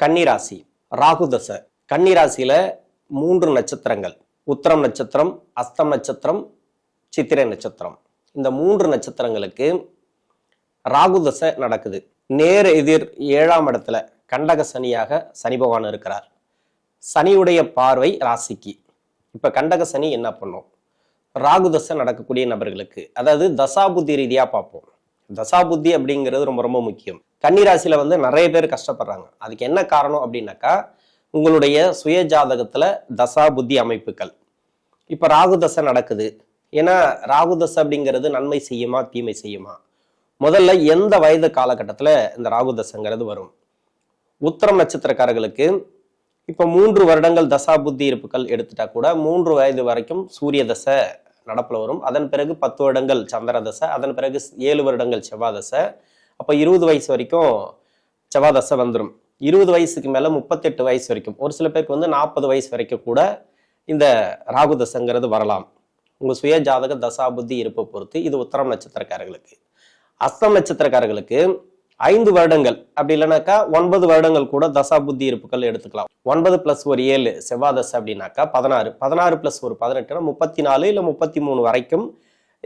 கன்னிராசி ராகுதசை கன்னிராசியில் கன்னிராசியில மூன்று நட்சத்திரங்கள். உத்தரம் நட்சத்திரம் அஸ்தம் நட்சத்திரம் சித்திரை நட்சத்திரம். இந்த மூன்று நட்சத்திரங்களுக்கு ராகுதசை நடக்குது. நேர் எதிர் ஏழாம் இடத்துல கண்டக சனியாக சனி பகவான் இருக்கிறார். சனியுடைய பார்வை ராசிக்கு. இப்ப கண்டக சனி என்ன பண்ணும்? ராகுதசை நடக்கக்கூடிய நபர்களுக்கு அதாவது தசாபுத்தி ரீதியா பார்ப்போம். தசாபுத்தி அப்படிங்கிறது ரொம்ப ரொம்ப முக்கியம். கன்னிராசியில வந்து நிறைய பேர் கஷ்டப்படுறாங்க. அதுக்கு என்ன காரணம் அப்படின்னாக்கா உங்களுடைய சுய ஜாதகத்துல தசா புத்தி அமைப்புகள். இப்ப ராகு தசை நடக்குது. ஏன்னா ராகு தசை அப்படிங்கிறது நன்மை செய்யுமா தீமை செய்யுமா? முதல்ல எந்த வயது காலகட்டத்தில் இந்த ராகு தசைங்கிறது வரும்? உத்தரம் நட்சத்திரக்காரர்களுக்கு இப்போ மூன்று வருடங்கள் தசா புத்தி இருப்புகள் எடுத்துட்டா கூட மூன்று வயது வரைக்கும் சூரிய தசை நடப்பில் வரும். அதன் பிறகு பத்து வருடங்கள் சந்திரதசை அதன் பிறகு ஏழு வருடங்கள் செவ்வாதசை. அப்போ இருபது வயசு வரைக்கும் செவ்வாதசை வந்துடும் இருபது வயசுக்கு மேலே முப்பத்தெட்டு வயசு வரைக்கும். ஒரு சில பேருக்கு வந்து நாற்பது வயசு வரைக்கும் கூட இந்த ராகு தசைங்கிறது வரலாம். உங்கள் சுய ஜாதக தசா புத்தி இருப்பை பொறுத்து இது உத்தரம் நட்சத்திரக்காரர்களுக்கு. அஸ்தம் நட்சத்திரக்காரர்களுக்கு ஐந்து வருடங்கள். அப்படி இல்லைனாக்கா ஒன்பது வருடங்கள் கூட தசா புத்தி இருப்புகள் எடுத்துக்கலாம். ஒன்பது பிளஸ் ஒரு ஏழு செவ்வாதசை அப்படின்னாக்கா பதினாறு. பதினாறு பிளஸ் ஒரு பதினெட்டுனா முப்பத்தி நாலு இல்லை முப்பத்தி மூணு வரைக்கும்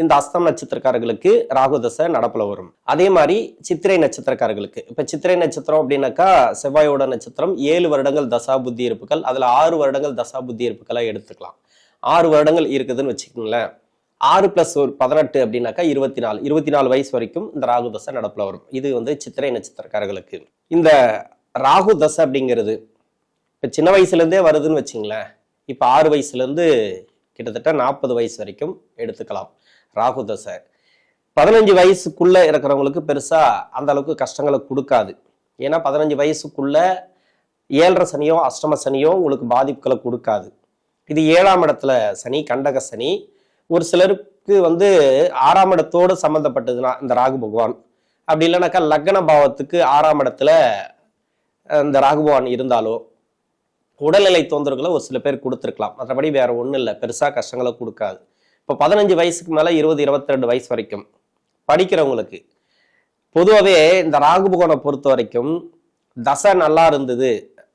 இந்த அஸ்தம் நட்சத்திரக்காரர்களுக்கு ராகுதசை நடப்பில் வரும். அதே மாதிரி சித்திரை நட்சத்திரக்காரர்களுக்கு. இப்போ சித்திரை நட்சத்திரம் அப்படின்னாக்கா செவ்வாயோட நட்சத்திரம் ஏழு வருடங்கள் தசா புத்தி இருப்புகள் அதில் ஆறு வருடங்கள் தசா புத்தி இருப்புகளை எடுத்துக்கலாம். ஆறு வருடங்கள் இருக்குதுன்னு வச்சுக்கோங்களேன். ஆறு பிளஸ் ஒரு பதினெட்டு அப்படின்னாக்கா இருபத்தி நாலு இருபத்தி நாலு வயசு வரைக்கும் இந்த ராகு தசை நடப்பில் வரும். இது வந்து சித்திரை நட்சத்திரக்காரர்களுக்கு. இந்த ராகு தசை அப்படிங்கிறது இப்போ சின்ன வயசுலேருந்தே வருதுன்னு வச்சிங்களேன். இப்போ ஆறு வயசுலேருந்து கிட்டத்தட்ட நாற்பது வயசு வரைக்கும் எடுத்துக்கலாம் ராகு தசை. பதினஞ்சு வயசுக்குள்ளே இருக்கிறவங்களுக்கு பெருசாக அந்த அளவுக்கு கஷ்டங்களை கொடுக்காது. ஏன்னா பதினஞ்சு வயசுக்குள்ளே ஏழரை சனியோ அஷ்டம சனியோ உங்களுக்கு பாதிப்புகளை கொடுக்காது. இது ஏழாம் இடத்துல சனி கண்டக சனி ஒரு சிலருக்கு வந்து ஆறாம் இடத்தோடு சம்மந்தப்பட்டதுன்னா இந்த ராகு பகவான். அப்படி இல்லைனாக்கா லக்ன பாவத்துக்கு ஆறாம் இடத்துல இந்த ராகு பகவான் இருந்தாலோ உடல்நிலை தொந்தரவுகளை ஒரு சில பேர் கொடுத்துருக்கலாம். மற்றபடி வேற ஒன்றும் இல்லை. பெருசாக கஷ்டங்களை கொடுக்காது. இப்போ பதினஞ்சு வயசுக்கு மேலே இருபது இருபத்தி ரெண்டு வயசு வரைக்கும் படிக்கிறவங்களுக்கு பொதுவாகவே இந்த ராகு பகவானை பொறுத்த வரைக்கும் தசை நல்லா இருந்தது.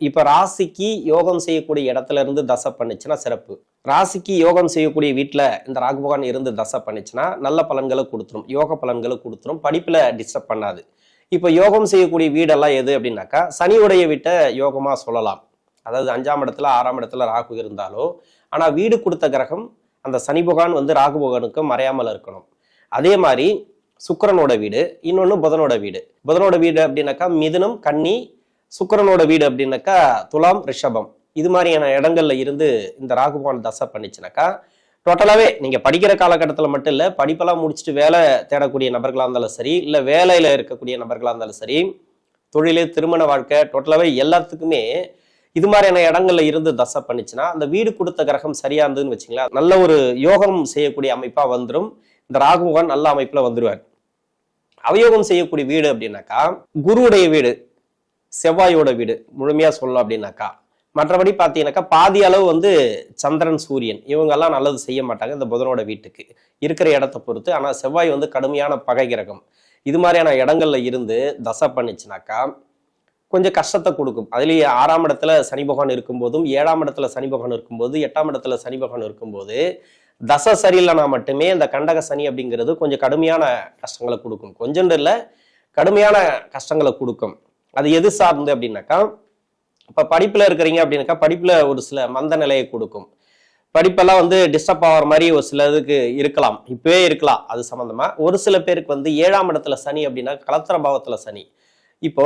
இப்ப ராசிக்கு யோகம் செய்யக்கூடிய இடத்துல இருந்து தசை பண்ணுச்சுன்னா சிறப்பு. ராசிக்கு யோகம் செய்யக்கூடிய வீட்டில் இந்த ராகு பகவான் இருந்து தசை பண்ணுச்சுன்னா நல்ல பலன்களை கொடுத்துரும். யோக பலன்களை கொடுத்துரும். படிப்பில் டிஸ்டர்ப் பண்ணாது. இப்போ யோகம் செய்யக்கூடிய வீடெல்லாம் எது அப்படின்னாக்கா சனியுடைய வீட்டை யோகமாக சொல்லலாம். அதாவது அஞ்சாம் இடத்துல ஆறாம் இடத்துல ராகு இருந்தாலோ ஆனால் வீடு கொடுத்த கிரகம் அந்த சனி பகவான் வந்து ராகு பகவானுக்கு மறையாமல் இருக்கணும். அதே மாதிரி சுக்கரனோட வீடு இன்னொன்று புதனோட வீடு. புதனோட வீடு அப்படின்னாக்கா மிதுனம் கன்னி சுக்கிரனோட வீடு அப்படின்னாக்கா துலாம் ரிஷபம். இது மாதிரியான இடங்கள்ல இருந்து இந்த ராகுபவன் தசை பண்ணிச்சுனாக்கா டோட்டலாகவே நீங்கள் படிக்கிற காலகட்டத்தில் மட்டும் இல்லை படிப்பெல்லாம் முடிச்சுட்டு வேலை தேடக்கூடிய நபர்களாக இருந்தாலும் சரி இல்லை வேலையில் இருக்கக்கூடிய நபர்களாக இருந்தாலும் சரி தொழிலே திருமண வாழ்க்கை டோட்டலாகவே எல்லாத்துக்குமே இது மாதிரியான இடங்கள்ல இருந்து தசை பண்ணிச்சுன்னா அந்த வீடு கொடுத்த கிரகம் சரியா இருந்ததுன்னு வச்சுங்களேன் நல்ல ஒரு யோகம் செய்யக்கூடிய அமைப்பா வந்துடும் இந்த ராகுகான் நல்ல அமைப்புல வந்துருவார். அவயோகம் செய்யக்கூடிய வீடு அப்படின்னாக்கா குருவுடைய வீடு. செவ்வாயோட வீடு முழுமையா சொல்லலாம் அப்படின்னாக்கா. மற்றபடி பார்த்தீங்கன்னாக்கா பாதி அளவு வந்து சந்திரன் சூரியன். இவங்கெல்லாம் நல்லது செய்ய மாட்டாங்க இந்த புதனோட வீட்டுக்கு. இருக்கிற இடத்த பொறுத்து ஆனால் செவ்வாய் வந்து கடுமையான பகை கிரகம். இது மாதிரியான இடங்கள்ல இருந்து தசை பண்ணிச்சுனாக்கா கொஞ்சம் கஷ்டத்தை கொடுக்கும். அதுலேயே ஆறாம் இடத்துல சனி பகவான் இருக்கும்போதும் ஏழாம் இடத்துல சனி பகவான் இருக்கும்போது எட்டாம் இடத்துல சனி பகவான் இருக்கும்போது தசை சரியில்லைனா மட்டுமே இந்த கண்டக சனி அப்படிங்கிறது கொஞ்சம் கடுமையான கஷ்டங்களை கொடுக்கும். கொஞ்சம் இல்லை கடுமையான கஷ்டங்களை கொடுக்கும். அது எது சார்ந்து அப்படின்னாக்கா இப்போ படிப்பில் இருக்கிறீங்க அப்படின்னாக்கா படிப்பில் ஒரு சில மந்த நிலையை கொடுக்கும். படிப்பெல்லாம் வந்து டிஸ்டர்ப் ஆகிற மாதிரி ஒரு சில இதுக்கு இருக்கலாம். இப்பவே இருக்கலாம் அது சம்மந்தமாக ஒரு சில பேருக்கு வந்து ஏழாம் இடத்துல சனி அப்படின்னா கலத்திர பாவத்தில் சனி. இப்போ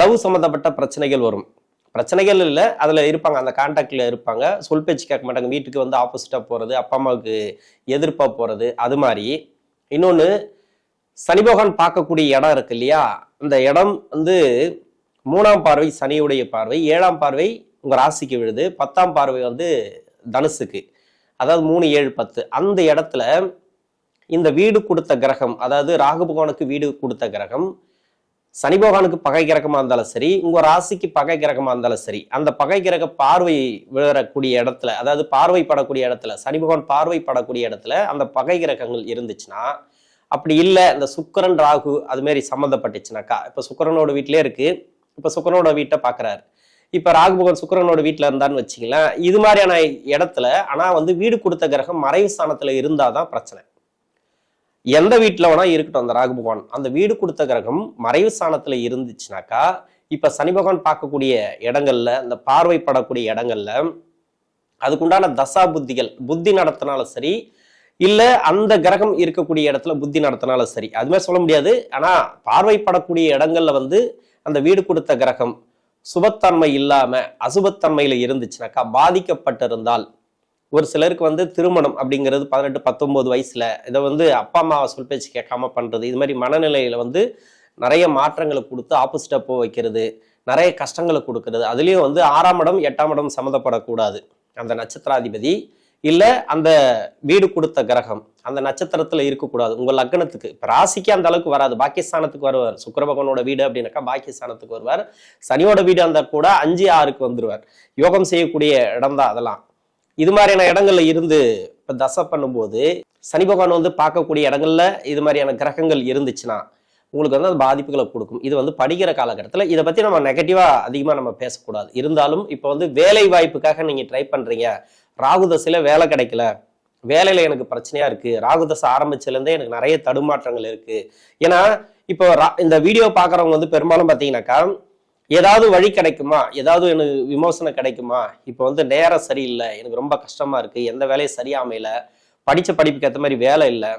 லவ் சம்மந்தப்பட்ட பிரச்சனைகள் வரும். பிரச்சனைகள் இல்லை அதில் இருப்பாங்க அந்த கான்டாக்டில் இருப்பாங்க. சொல் பேச்சு கேட்க மாட்டாங்க. வீட்டுக்கு வந்து ஆப்போசிட்டாக போகிறது அப்பா அம்மாவுக்கு எதிர்ப்பாக போகிறது அது மாதிரி. இன்னொன்று சனி பகவான் பார்க்கக்கூடிய இடம் இருக்கு இல்லையா? அந்த இடம் வந்து மூணாம் பார்வை சனியுடைய பார்வை ஏழாம் பார்வை உங்கள் ராசிக்கு விழுது பத்தாம் பார்வை வந்து தனுசுக்கு. அதாவது மூணு ஏழு பத்து. அந்த இடத்துல இந்த வீடு கொடுத்த கிரகம் அதாவது ராகு பகவானுக்கு வீடு கொடுத்த கிரகம் சனி பகவானுக்கு பகை கிரகமாக இருந்தாலும் சரி உங்க ராசிக்கு பகை கிரகமாக இருந்தாலும் சரி அந்த பகை கிரக பார்வை விழக்கூடிய இடத்துல அதாவது பார்வைப்படக்கூடிய இடத்துல சனி பகவான் பார்வைப்படக்கூடிய இடத்துல அந்த பகை கிரகங்கள் இருந்துச்சுன்னா அப்படி இல்லை இந்த சுக்கரன் ராகு அது மாதிரி சம்மந்தப்பட்டுச்சுனாக்கா இப்போ சுக்கரனோட வீட்டிலே இருக்கு. இப்போ சுக்கரனோட வீட்டை பார்க்குறாரு இப்போ ராகுபகன் சுக்கரனோட வீட்டில் இருந்தான்னு வச்சுங்களேன் இது மாதிரியான இடத்துல ஆனால் வந்து வீடு கொடுத்த கிரகம் மறைவு ஸ்தானத்தில் இருந்தால் தான் பிரச்சனை. எந்த வீட்டில் வேணா இருக்கட்டும் அந்த ராகு பகவான் அந்த வீடு கொடுத்த கிரகம் மறைவு ஸ்தானத்தில் இருந்துச்சுனாக்கா இப்போ சனி பகவான் பார்க்கக்கூடிய இடங்கள்ல இந்த பார்வைப்படக்கூடிய இடங்கள்ல அதுக்குண்டான தசா புத்திகள் புத்தி நடத்தினாலும் சரி இல்ல அந்த கிரகம் இருக்கக்கூடிய இடத்துல புத்தி நடத்தினாலும் சரி. அதுமே சொல்ல முடியாது. ஆனா பார்வைப்படக்கூடிய இடங்கள்ல வந்து அந்த வீடு கொடுத்த கிரகம் சுபத்தன்மை இல்லாம அசுபத்தன்மையில இருந்துச்சுனாக்கா பாதிக்கப்பட்டிருந்தால் ஒரு சிலருக்கு வந்து திருமணம் அப்படிங்கிறது பதினெட்டு பத்தொன்பது வயசுல இதை வந்து அப்பா அம்மாவை சொல் பேச்சு கேட்காம பண்றது. இது மாதிரி மனநிலையில வந்து நிறைய மாற்றங்களை கொடுத்து ஆப்போசிட்டா போக வைக்கிறது நிறைய கஷ்டங்களை கொடுக்கறது. அதுலயும் வந்து ஆறாம் இடம் எட்டாம் இடம் சம்மந்தப்படக்கூடாது. அந்த நட்சத்திராதிபதி இல்லை அந்த வீடு கொடுத்த கிரகம் அந்த நட்சத்திரத்தில் இருக்கக்கூடாது. உங்கள் லக்னத்துக்கு. இப்போ ராசிக்கு அந்த அளவுக்கு வராது. பாகிஸ்தானத்துக்கு வருவார். சுக்கிர பகவானோட வீடு அப்படின்னாக்கா பாகிஸ்தானத்துக்கு வருவார். சனியோட வீடு அந்த கூட அஞ்சு ஆறுக்கு வந்துடுவார் யோகம் செய்யக்கூடிய இடம் தான் அதெல்லாம். இது மாதிரியான இடங்கள்ல இருந்து இப்போ தசை பண்ணும்போது சனி பகவான் வந்து பார்க்கக்கூடிய இடங்கள்ல இது மாதிரியான கிரகங்கள் இருந்துச்சுன்னா உங்களுக்கு வந்து அது பாதிப்புகளை கொடுக்கும். இது வந்து படிக்கிற காலகட்டத்தில் இதை பற்றி நம்ம நெகட்டிவாக அதிகமாக நம்ம பேசக்கூடாது. இருந்தாலும் இப்போ வந்து வேலை வாய்ப்புக்காக நீங்கள் ட்ரை பண்ணுறீங்க ராகுதசையில் வேலை கிடைக்கல. வேலையில எனக்கு பிரச்சனையா இருக்கு. ராகுதசை ஆரம்பிச்சிலேருந்தே எனக்கு நிறைய தடுமாற்றங்கள் இருக்கு. ஏன்னா இப்போ ரா- இந்த வீடியோ பாக்குறவங்க வந்து பெரும்பாலும் பாத்தீங்கன்னாக்கா ஏதாவது வழி கிடைக்குமா? ஏதாவது எனக்கு விமோசனம் கிடைக்குமா? இப்போ வந்து நேரம் சரியில்லை. எனக்கு ரொம்ப கஷ்டமா இருக்கு. எந்த வேலையும் சரியா அமையல. படிச்ச படிப்புக்கு ஏற்ற மாதிரி வேலை இல்லை.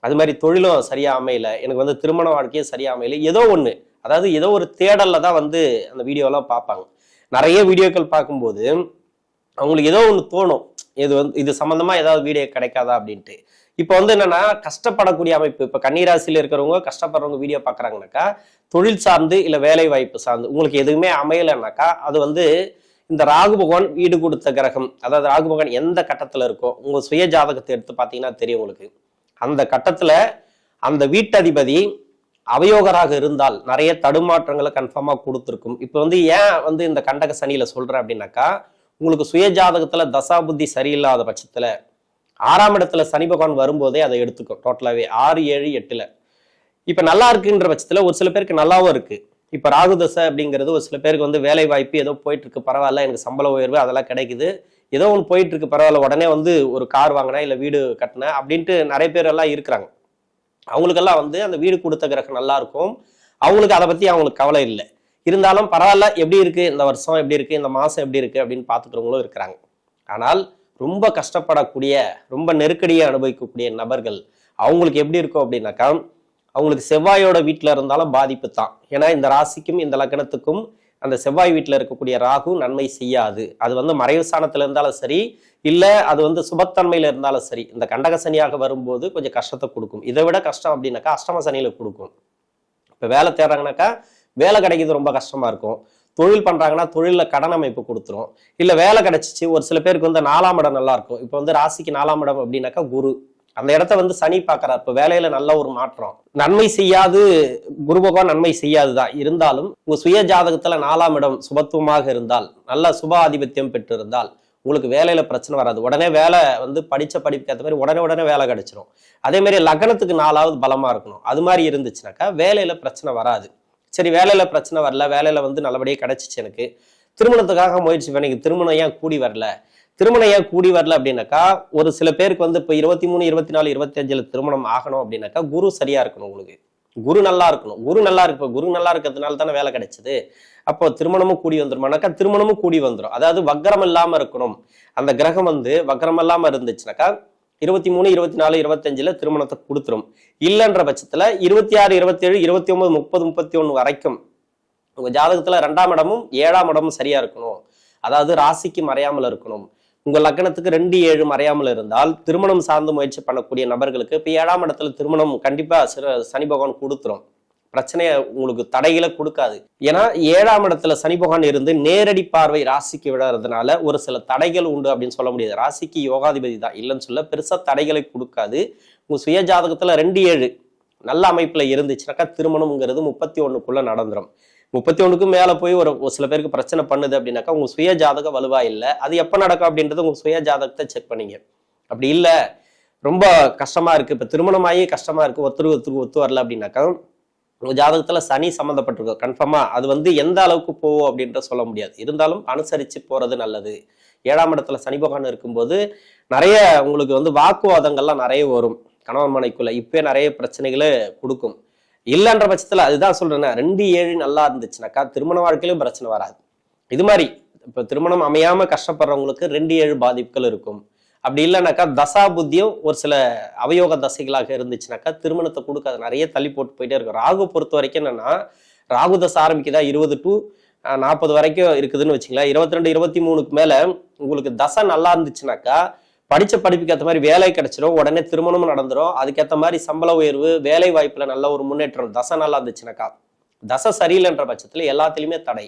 அது மாதிரி தொழிலும் சரியா அமையல. எனக்கு வந்து திருமண வாழ்க்கையும் சரியா அமையல. ஏதோ ஒண்ணு. அதாவது ஏதோ ஒரு தேடல்ல தான் வந்து அந்த வீடியோலாம் பார்ப்பாங்க. நிறைய வீடியோக்கள் பார்க்கும்போது அவங்களுக்கு ஏதோ ஒன்று தோணும். இது வந்து இது சம்மந்தமாக ஏதாவது வீடியோ கிடைக்காதா அப்படின்ட்டு. இப்போ வந்து என்னன்னா கஷ்டப்படக்கூடிய அமைப்பு. இப்போ கன்னிராசியில் இருக்கிறவங்க கஷ்டப்படுறவங்க வீடியோ பார்க்குறாங்கனாக்கா தொழில் சார்ந்து இல்லை வேலை வாய்ப்பு சார்ந்து உங்களுக்கு எதுவுமே அமையலைனாக்கா அது வந்து இந்த ராகு பகவான் வீடு கொடுத்த கிரகம். அதாவது ராகு பகவான் எந்த கட்டத்தில் இருக்கோ உங்கள் சுய ஜாதகத்தை எடுத்து பார்த்தீங்கன்னா தெரியும் உங்களுக்கு. அந்த கட்டத்தில் அந்த வீட்டதிபதி அவயோகராக இருந்தால் நிறைய தடுமாற்றங்களை கன்ஃபார்மாக கொடுத்துருக்கும். இப்போ வந்து ஏன் வந்து இந்த கண்டக சனியில் சொல்கிறேன் அப்படின்னாக்கா உங்களுக்கு சுய ஜாதகத்துல தசா புத்தி சரியில்லாத பட்சத்துல ஆறாம் இடத்துல சனி பகவான் வரும்போதே அதை எடுத்துக்கும் டோட்டலாகவே ஆறு ஏழு எட்டுல. இப்ப நல்லா இருக்குன்ற பட்சத்துல ஒரு சில பேருக்கு நல்லாவும் இருக்கு. இப்ப ராகு தசை அப்படிங்கிறது ஒரு சில பேருக்கு வந்து வேலை வாய்ப்பு ஏதோ போயிட்டு இருக்கு பரவாயில்ல எனக்கு சம்பள உயர்வு அதெல்லாம் கிடைக்குது. ஏதோ ஒன்று போயிட்டு இருக்கு பரவாயில்ல உடனே வந்து ஒரு கார் வாங்கினேன் இல்லை வீடு கட்டினேன் அப்படின்ட்டு நிறைய பேர் எல்லாம் இருக்கிறாங்க. அவங்களுக்கெல்லாம் வந்து அந்த வீடு கொடுத்த கிரகம் நல்லா இருக்கும். அவங்களுக்கு அதை பத்தி அவங்களுக்கு கவலை இல்லை. இருந்தாலும் பரவாயில்ல எப்படி இருக்கு? இந்த வருஷம் எப்படி இருக்கு? இந்த மாசம் எப்படி இருக்கு? அப்படின்னு பார்த்துக்கிறவங்களும் இருக்கிறாங்க. ஆனால் ரொம்ப கஷ்டப்படக்கூடிய ரொம்ப நெருக்கடியை அனுபவிக்கக்கூடிய நபர்கள் அவங்களுக்கு எப்படி இருக்கும் அப்படின்னாக்கா அவங்களுக்கு செவ்வாயோட வீட்டில் இருந்தாலும் பாதிப்பு தான். ஏன்னா இந்த ராசிக்கும் இந்த லக்னத்துக்கும் அந்த செவ்வாய் வீட்டில் இருக்கக்கூடிய ராகு நன்மை செய்யாது. அது வந்து மறைவு ஸ்தானத்தில் இருந்தாலும் சரி இல்லை அது வந்து சுபத்தன்மையில் இருந்தாலும் சரி இந்த கண்டக சனியாக வரும்போது கொஞ்சம் கஷ்டத்தை கொடுக்கும். இதை விட கஷ்டம் அப்படின்னாக்கா அஷ்டம சனியில் கொடுக்கும். இப்போ வேலை தேடுறாங்கனாக்கா வேலை கிடைக்கிறது ரொம்ப கஷ்டமா இருக்கும். தொழில் பண்றாங்கன்னா தொழிலில் கடன் அமைப்பு கொடுத்துரும். இல்ல வேலை கிடைச்சிச்சு ஒரு சில பேருக்கு வந்து நாலாம் இடம் நல்லா இருக்கும். இப்போ வந்து ராசிக்கு நாலாம் இடம் அப்படின்னாக்கா குரு. அந்த இடத்த வந்து சனி பார்க்குறாரு. இப்ப வேலையில நல்ல ஒரு மாற்றம். நன்மை செய்யாது குரு பகவான் நன்மை செய்யாதுதான். இருந்தாலும் உங்க சுய ஜாதகத்துல நாலாம் இடம் சுபத்துவமாக இருந்தால் நல்ல சுப ஆதிபத்தியம் பெற்றிருந்தால் உங்களுக்கு வேலையில பிரச்சனை வராது. உடனே வேலை வந்து படிச்ச படிப்புக்கு ஏற்ற மாதிரி உடனே உடனே வேலை கிடைச்சிரும். அதே மாதிரி லக்னத்துக்கு நாலாவது பலமா இருக்கணும். அது மாதிரி இருந்துச்சுனாக்கா வேலையில பிரச்சனை வராது. சரி வேலையில பிரச்சனை வரல. வேலையில வந்து நல்லபடியாக கிடச்சிச்சு எனக்கு. திருமணத்துக்காக முயற்சி பண்ணி திருமணம் ஏன் கூடி வரல? திருமணம் ஏன் கூடி வரல அப்படின்னாக்கா ஒரு சில பேருக்கு வந்து இப்போ இருபத்தி மூணு இருபத்தி நாலு இருபத்தி அஞ்சுல திருமணம் ஆகணும் அப்படின்னாக்கா குரு சரியா இருக்கணும் உங்களுக்கு. குரு நல்லா இருக்கணும். குரு நல்லா இருக்கு. குரு நல்லா இருக்கிறதுனால தானே வேலை கிடைச்சது. அப்போ திருமணமும் கூடி வந்துருமானாக்கா திருமணமும் கூடி வந்துடும் அதாவது வக்கரம் இல்லாமல் இருக்கணும். அந்த கிரகம் வந்து வக்கரம் இல்லாம இருந்துச்சுனாக்கா இருபத்தி மூணு இருபத்தி நாலு இருபத்தஞ்சுல திருமணத்தை கொடுத்துரும். இல்லைன்ற பட்சத்துல இருபத்தி ஆறு இருபத்தி ஏழு இருபத்தி ஒன்பது முப்பது முப்பத்தி ஒன்று வரைக்கும் உங்க ஜாதகத்துல ரெண்டாம் இடமும் ஏழாம் இடமும் சரியா இருக்கணும். அதாவது ராசிக்கு மறையாமல் இருக்கணும். உங்க லக்னத்துக்கு ரெண்டு ஏழு மறையாமல் இருந்தால் திருமணம் சார்ந்து முயற்சி பண்ணக்கூடிய நபர்களுக்கு இப்ப ஏழாம் இடத்துல திருமணம் கண்டிப்பா சனி பகவான் கொடுத்துரும். பிரச்சனையை உங்களுக்கு தடைகளை கொடுக்காது. ஏன்னா ஏழாம் இடத்துல சனி பகவான் இருந்து நேரடி பார்வை ராசிக்கு விடுறதுனால ஒரு சில தடைகள் உண்டு அப்படின்னு சொல்ல முடியாது. ராசிக்கு யோகாதிபதி தான். இல்லைன்னு சொல்ல பெருசா தடைகளை கொடுக்காது. உங்க சுய ஜாதகத்துல ரெண்டு ஏழு நல்ல அமைப்புல இருந்துச்சுனாக்கா திருமணம்ங்கிறது முப்பத்தி ஒண்ணுக்குள்ள நடந்துரும். முப்பத்தி ஒண்ணுக்கும் மேல போய் ஒரு ஒரு சில பேருக்கு பிரச்சனை பண்ணுது அப்படின்னாக்கா உங்க சுய ஜாதகம் வலுவா இல்லை. அது எப்ப நடக்கும் அப்படின்றது உங்க சுய ஜாதகத்தை செக் பண்ணீங்க. அப்படி இல்ல ரொம்ப கஷ்டமா இருக்கு. இப்ப திருமணமாகி கஷ்டமா இருக்கு. ஒத்துரு ஒத்துக்கு ஒத்து வரல அப்படின்னாக்கா உங்கள் ஜாதகத்தில் சனி சம்மந்தப்பட்டிருக்கும் கன்ஃபார்மாக அது வந்து எந்த அளவுக்கு போகும் அப்படின்ற சொல்ல முடியாது. இருந்தாலும் அனுசரித்து போகிறது நல்லது. ஏழாம் இடத்துல சனி பகவான் இருக்கும்போது நிறைய உங்களுக்கு வந்து வாக்குவாதங்கள்லாம் நிறைய வரும். கணவன் மனைக்குள்ள இப்பயே நிறைய பிரச்சனைகளை கொடுக்கும். இல்லைன்ற பட்சத்தில் அதுதான் சொல்கிறேன்னா ரெண்டு ஏழு நல்லா இருந்துச்சுனாக்கா திருமண வாழ்க்கையிலும் பிரச்சனை வராது. இது மாதிரி இப்போ திருமணம் அமையாமல் கஷ்டப்படுறவங்களுக்கு ரெண்டு ஏழு பாதிப்புகள் இருக்கும். அப்படி இல்லைனாக்கா தசா புத்தியும் ஒரு சில அவயோக தசைகளாக இருந்துச்சுனாக்கா திருமணத்தை கொடுக்காது நிறைய தள்ளி போட்டு போயிட்டே இருக்கும். ராகு பொறுத்த வரைக்கும் என்னன்னா ராகு தசை ஆரம்பிக்குதா இருபது டு நாற்பது வரைக்கும் இருக்குதுன்னு வச்சுங்களேன் இருபத்தி ரெண்டு இருபத்தி மூணுக்கு மேல உங்களுக்கு தசை நல்லா இருந்துச்சுனாக்கா படிச்ச படிப்புக்கு ஏற்ற மாதிரி வேலை கிடைச்சிரும் உடனே திருமணமும் நடந்துரும். அதுக்கேற்ற மாதிரி சம்பள உயர்வு வேலை வாய்ப்புல நல்ல ஒரு முன்னேற்றம் தசை நல்லா இருந்துச்சுனாக்கா. தசை சரியில்லைன்ற பட்சத்துல எல்லாத்துலயுமே தடை.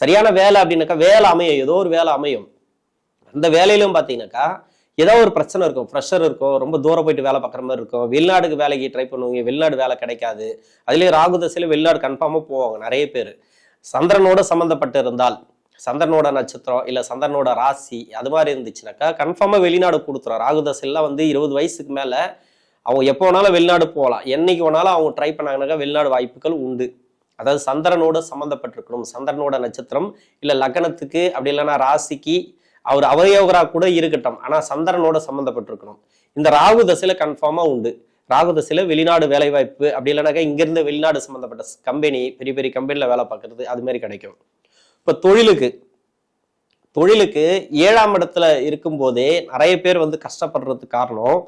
சரியான வேலை அப்படின்னாக்கா வேலை அமையும். ஏதோ ஒரு வேலை அமையும். அந்த வேலையிலும் பார்த்தீங்கன்னாக்கா ஏதோ ஒரு பிரச்சனை இருக்கும். ப்ரெஷர் இருக்கும். ரொம்ப தூரம் போயிட்டு வேலை பார்க்குற மாதிரி இருக்கும். வெளிநாடுக்கு வேலைக்கு ட்ரை பண்ணுவீங்க. வெளிநாடு வேலை கிடைக்காது. அதுலேயே ராகு தசையில் வெளிநாடு கன்ஃபார்மாக போவாங்க நிறைய பேர். சந்திரனோட சம்மந்தப்பட்டு இருந்தால் சந்திரனோட நட்சத்திரம் இல்லை சந்திரனோட ராசி அது மாதிரி இருந்துச்சுனாக்கா கன்ஃபார்மாக வெளிநாடு கொடுத்துரும். ராகு தசையெல்லாம் வந்து இருபது வயசுக்கு மேலே அவங்க எப்போ வேணாலும் வெளிநாடு போகலாம். என்னைக்கு வேணாலும் அவங்க ட்ரை பண்ணாங்கனாக்கா வெளிநாடு வாய்ப்புகள் உண்டு. அதாவது சந்திரனோட சம்மந்தப்பட்டிருக்கணும் சந்திரனோட நட்சத்திரம் இல்லை லக்னத்துக்கு அப்படி இல்லைன்னா ராசிக்கு அவர் அவயோகரா கூட இருக்கட்டும். ஆனா சந்திரனோட சம்மந்தப்பட்டிருக்கணும் இந்த ராகு தசையில கன்ஃபார்மா உண்டு. ராகு தசையில வெளிநாடு வேலை வாய்ப்பு அப்படி இல்லைனாக்கா இங்கிருந்து வெளிநாடு சம்மந்தப்பட்ட கம்பெனி பெரிய பெரிய கம்பெனில வேலை பார்க்கறது அது மாதிரி கிடைக்கும். இப்ப தொழிலுக்கு தொழிலுக்கு ஏழாம் இடத்துல இருக்கும்போதே நிறைய பேர் வந்து கஷ்டப்படுறதுக்கு காரணம்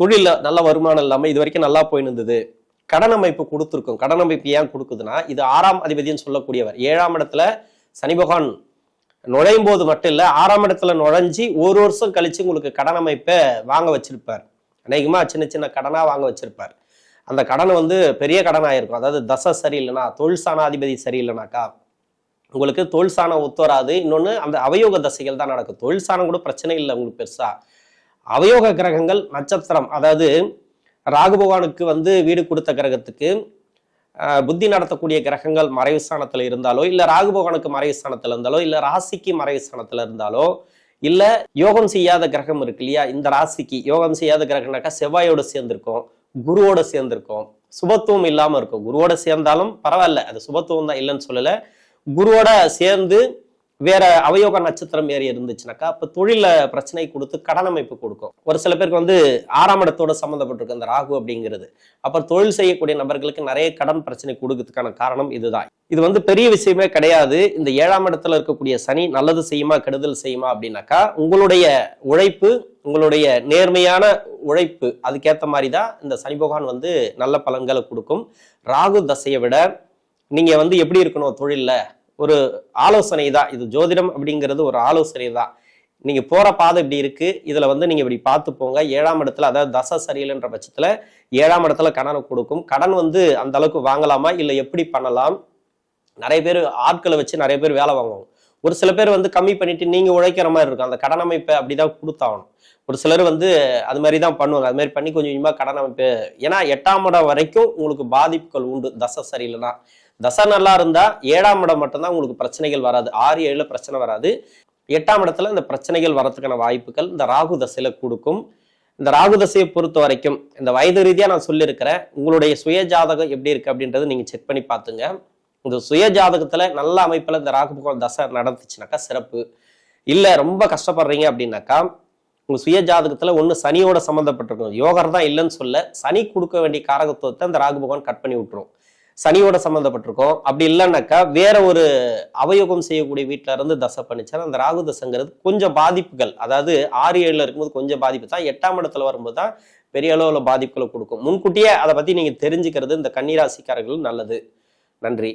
தொழில நல்ல வருமானம் இல்லாம இது வரைக்கும் நல்லா போயின்னு இருந்தது. கடன் அமைப்பு கொடுத்துருக்கும். கடன் அமைப்பு ஏன் கொடுக்குதுன்னா இது ஆறாம் அதிபதினு சொல்லக்கூடியவர். ஏழாம் இடத்துல சனி பகவான் நுழையும் போது மட்டும் இல்லை ஆறாம் இடத்துல நுழைஞ்சி ஒரு வருஷம் கழிச்சு உங்களுக்கு கடன் அமைப்பை வாங்க வச்சிருப்பார். அநேகமாக சின்ன சின்ன கடனாக வாங்க வச்சிருப்பார். அந்த கடன் வந்து பெரிய கடனாக இருக்கும். அதாவது தசை சரியில்லைனா தொழில் சாணாதிபதி சரியில்லைனாக்கா உங்களுக்கு தொழில் சாணம் ஒத்துவராது. இன்னொன்று அந்த அவயோக தசைகள் தான் நடக்கும். தொழில் சாணம் கூட பிரச்சனை இல்லை உங்களுக்கு பெருசாக அவயோக கிரகங்கள் நட்சத்திரம். அதாவது ராகு பகவானுக்கு வந்து வீடு கொடுத்த கிரகத்துக்கு புத்தி நடத்தக்கூடிய கிரகங்கள் மறைவு ஸ்தானத்தில் இருந்தாலோ இல்லை ராகுபகனுக்கு மறைவு ஸ்தானத்தில் இருந்தாலோ இல்லை ராசிக்கு மறைவு ஸ்தானத்தில் இருந்தாலோ இல்லை யோகம் செய்யாத கிரகம் இருக்கு இல்லையா? இந்த ராசிக்கு யோகம் செய்யாத கிரகம்னாக்கா செவ்வாயோடு சேர்ந்திருக்கும் குருவோட சேர்ந்திருக்கும் சுபத்துவம் இல்லாமல் இருக்கும். குருவோட சேர்ந்தாலும் பரவாயில்ல அது சுபத்துவம் தான் இல்லைன்னு சொல்லலை. குருவோட சேர்ந்து வேற அவயோக நட்சத்திரம் ஏறி இருந்துச்சுனாக்கா இப்போ தொழில பிரச்சனை கொடுத்து கடன் அமைப்பு கொடுக்கும். ஒரு சில பேருக்கு வந்து ஆறாம் இடத்தோட சம்மந்தப்பட்டிருக்கு அந்த ராகு அப்படிங்கிறது. அப்புறம் தொழில் செய்யக்கூடிய நபர்களுக்கு நிறைய கடன் பிரச்சனை கொடுக்கறதுக்கான காரணம் இதுதான். இது வந்து பெரிய விஷயமே கிடையாது. இந்த ஏழாம் இடத்துல இருக்கக்கூடிய சனி நல்லது செய்யுமா கெடுதல் செய்யுமா அப்படின்னாக்கா உங்களுடைய உழைப்பு உங்களுடைய நேர்மையான உழைப்பு அதுக்கேற்ற மாதிரி தான் இந்த சனி பகவான் வந்து நல்ல பலன்களை கொடுக்கும். ராகு தசையை விட நீங்க வந்து எப்படி இருக்கணும் தொழில்ல? ஒரு ஆலோசனை தான் இது ஜோதிடம் அப்படிங்கிறது ஒரு ஆலோசனை தான் நீங்க போற பாதை இப்படி இருக்கு. இதுல வந்து நீங்க இப்படி பார்த்து போங்க. ஏழாம் இடத்துல அதாவது தசை சரியில்லைன்ற பட்சத்துல ஏழாம் இடத்துல கடனை கொடுக்கும். கடன் வந்து அந்த அளவுக்கு வாங்கலாமா? இல்லை எப்படி பண்ணலாம்? நிறைய பேர் ஆட்களை வச்சு நிறைய பேர் வேலை வாங்குவாங்க. ஒரு சில பேர் வந்து கம்மி பண்ணிட்டு நீங்க உழைக்கிற மாதிரி இருக்கும். அந்த கடன் அமைப்பை அப்படிதான் கொடுத்தாகணும். ஒரு சிலர் வந்து அது மாதிரி தான் பண்ணுவாங்க. அது மாதிரி பண்ணி கொஞ்சம் கொஞ்சமாக கடன் அமைப்பு. ஏன்னா எட்டாம் இடம் வரைக்கும் உங்களுக்கு பாதிப்புகள் உண்டு. தசை சரியில்லைன்னா. தசை நல்லா இருந்தா ஏழாம் இடம் மட்டும்தான் உங்களுக்கு பிரச்சனைகள் வராது. ஆறு ஏழு பிரச்சனை வராது. எட்டாம் இடத்துல இந்த பிரச்சனைகள் வரத்துக்கான வாய்ப்புகள் இந்த ராகு தசையில கொடுக்கும். இந்த ராகு தசையை பொறுத்த வரைக்கும் இந்த வயது ரீதியா நான் சொல்லியிருக்கிறேன். உங்களுடைய சுய ஜாதகம் எப்படி இருக்கு அப்படின்றத நீங்க செக் பண்ணி பார்த்துங்க. இந்த சுய ஜாதகத்துல நல்ல அமைப்புல இந்த ராகு பகவான் தசை நடந்துச்சுனாக்கா சிறப்பு. இல்ல ரொம்ப கஷ்டப்படுறீங்க அப்படின்னாக்கா உங்க சுய ஜாதகத்துல ஒண்ணு சனியோட சம்மந்தப்பட்டிருக்கும் யோகர் தான் இல்லைன்னு சொல்ல சனி கொடுக்க வேண்டிய காரகத்துவத்தை அந்த ராகு பகவான் கட் பண்ணி விட்டுரும். சனியோட சம்மந்தப்பட்டிருக்கும் அப்படி இல்லைன்னாக்கா வேற ஒரு அவயோகம் செய்யக்கூடிய வீட்டில இருந்து தசை பண்ணிச்சா அந்த ராகு தசைங்கிறது கொஞ்சம் பாதிப்புகள். அதாவது ஆறு ஏழுல இருக்கும்போது கொஞ்சம் பாதிப்பு தான். எட்டாம் இடத்துல வரும்போது தான் பெரிய அளவில் பாதிப்புகளை கொடுக்கும். முன்கூட்டியே அதை பத்தி நீங்க தெரிஞ்சுக்கிறது இந்த கன்னிராசிக்காரர்கள் நல்லது. நன்றி.